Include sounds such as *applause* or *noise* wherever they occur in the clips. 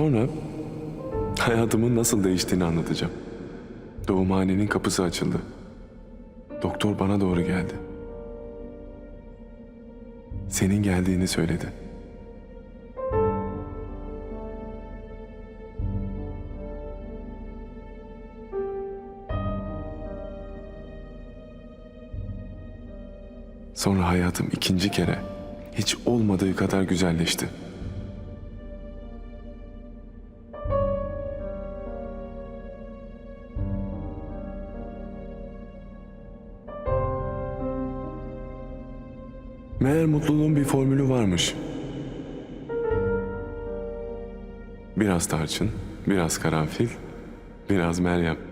Sonra hayatımın nasıl değiştiğini anlatacağım. Doğumhanenin kapısı açıldı. Doktor bana doğru geldi. Senin geldiğini söyledi. Sonra hayatım ikinci kere hiç olmadığı kadar güzelleşti. Mutluluğun bir formülü varmış. Biraz tarçın, biraz karanfil, biraz Meryem.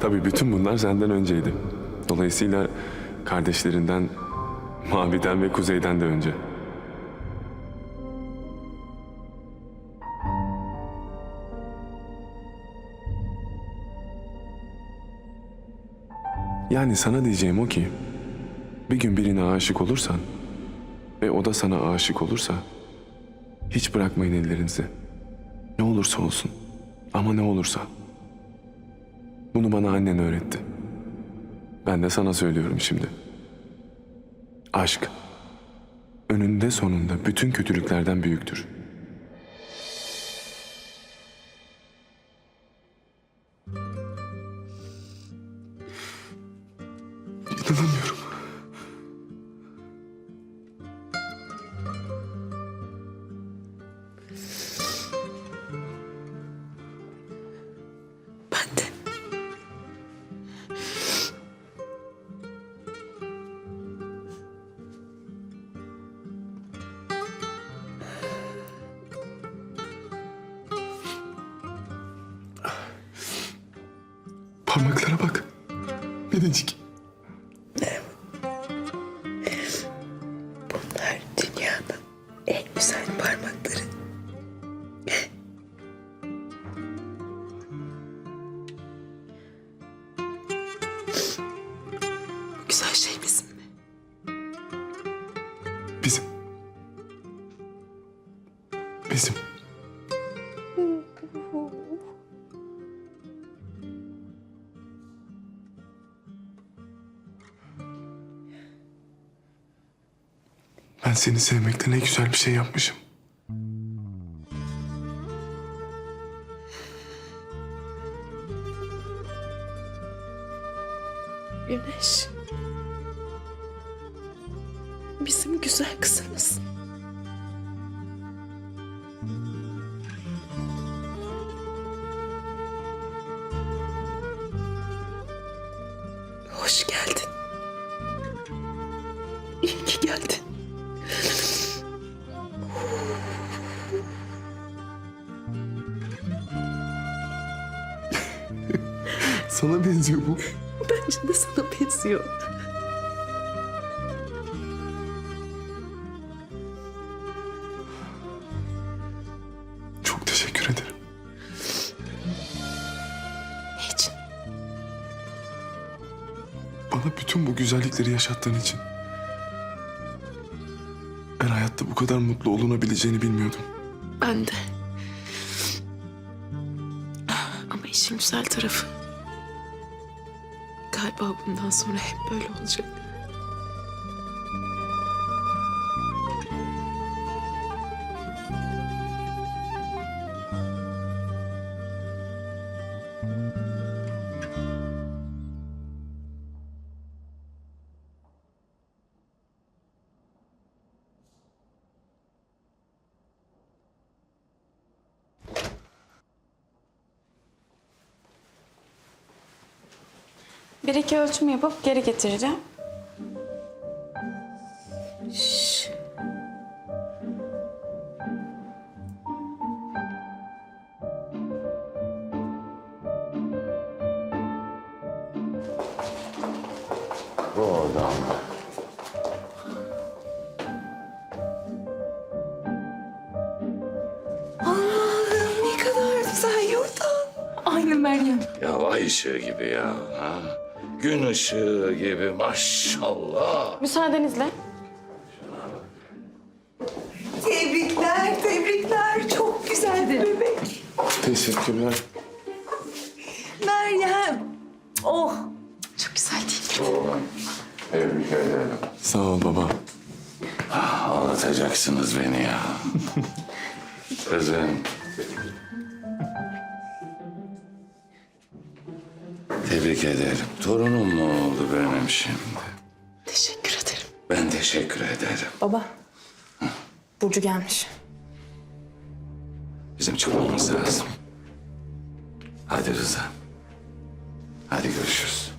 Tabii bütün bunlar senden önceydi. Dolayısıyla kardeşlerinden, Mavi'den ve Kuzey'den de önce. Yani sana diyeceğim o ki, bir gün birine aşık olursan ve o da sana aşık olursa, hiç bırakmayın ellerinizi. Ne olursa olsun ama ne olursa. Bunu bana annen öğretti. Ben de sana söylüyorum şimdi. Aşk önünde sonunda bütün kötülüklerden büyüktür. İnanamıyorum. Minicik. Bunlar dünyanın en güzel parmakları. Bu güzel şey bizim mi? Bizim. Bizim. Ben seni sevmekte ne güzel bir şey yapmışım. Güneş. Bizim güzel kızımız. Hoş geldin. *laughs* Sana benziyor bu. Bence de sana benziyor. Çok teşekkür ederim. Niçin? Bana bütün bu güzellikleri yaşattığın için. Ben hayatta bu kadar mutlu olunabileceğini bilmiyordum. Ben de. Güzel tarafı. Galiba bundan sonra hep böyle olacak. Bir iki ölçüm yapıp geri getireceğim. Bu oradan. Allah'ım ne kadar güzel yurdan. Aynı Meryem. Ya ay ışığı gibi ya. Ha? Gün ışığı gibi maşallah. Müsaadenizle. Tebrikler, tebrikler. Çok güzel bir bebek. Teşekkürler. Meryem. Oh. Çok güzel değil. Oğlum, tebrik ederim. Sağ ol baba. Ağlatacaksınız beni ya. *laughs* Kızım. Tebrik ederim. Torunum mu oldu benim şimdi? Teşekkür ederim. Ben teşekkür ederim. Baba. Burcu gelmiş. Bizim çıkmamız lazım. Hadi Rıza. Hadi görüşürüz.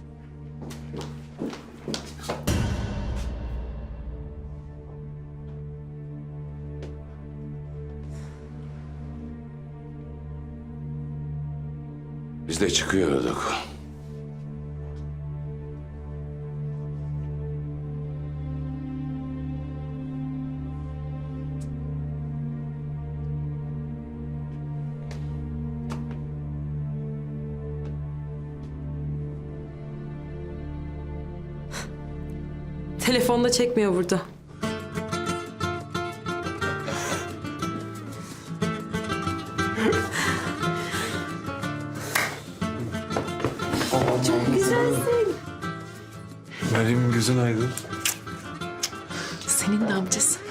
Biz de çıkıyorduk. Telefonda çekmiyor burada. Meryem'in gözün aydın. Senin de amcası.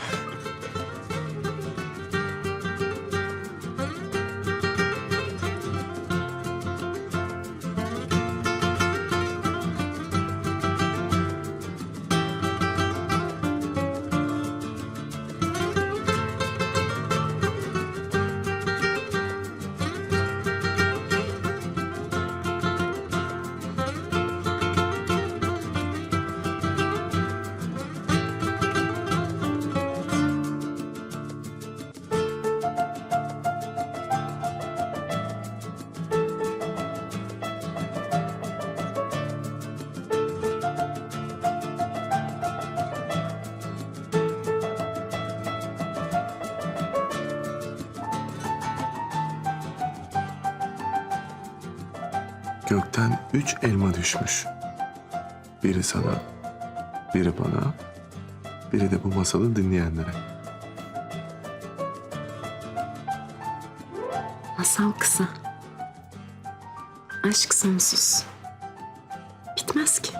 Gökten üç elma düşmüş. Biri sana, biri bana, biri de bu masalı dinleyenlere. Masal kısa. Aşk sonsuz. Bitmez ki.